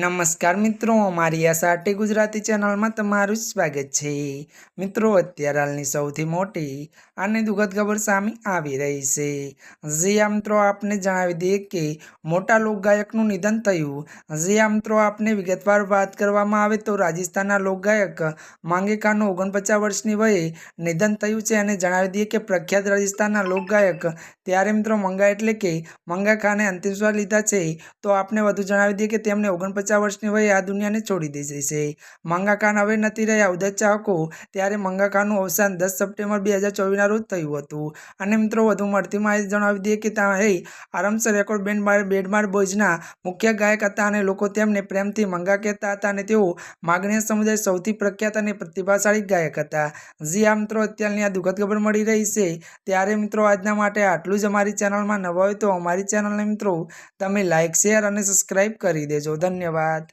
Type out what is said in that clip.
નમસ્કાર મિત્રો અમારી આ સાટી ગુજરાતી ચેનલમાં તમારું સ્વાગત છે. મિત્રો, અત્યારે હાલની સૌથી મોટી અને દુઃખદ ખબર સામે આવી રહી છે. જી મિત્રો, આપને જણાવી દઈએ કે મોટા લોકગાયકનું નિધન થયું. જી મિત્રો, આપને વિગતવાર વાત કરવામાં આવે તો રાજસ્થાનના લોકગાયક માંગેકાનું ઓગણપચાસ વર્ષની વયે નિધન થયું છે અને જણાવી દઈએ કે પ્રખ્યાત રાજસ્થાનના લોકગાયક ત્યારે મિત્રો મંગા એટલે કે મંગા ખાને અંતિમ સ્વાર લીધા છે. તો આપને વધુ જણાવી દઈએ કે તેમને ઓગણપચાસ વર્ષની વયે આ દુનિયાને છોડી દીધી છે. મંગાકાન હવે નથી રહ્યા. ઉદય ચાહકો ત્યારે મંગાકાનનું અવસાન દસ સપ્ટેમ્બર બે હજાર ચોવીસના રોજ થયું હતું. અને મિત્રો, વધુ મળતી માહિતી જણાવી દઈએ કે ત્યાં આરામસર રેકોર્ડ બેન્ડ માર બેડમાર બોયઝના મુખ્ય ગાયક હતા અને લોકો તેમને પ્રેમથી મંગા કહેતા હતા અને તેઓ માગણીય સમુદાય સૌથી પ્રખ્યાત અને પ્રતિભાશાળી ગાયક હતા. જી આ મિત્રો, અત્યારની આ દુઃખદ ખબર મળી રહી છે. ત્યારે મિત્રો, આજના માટે આટલું જ અમારી ચેનલમાં નવા હોય તો અમારી ચેનલને મિત્રો, તમે લાઇક શેર અને સબસ્ક્રાઈબ કરી દેજો. ધન્યવાદ.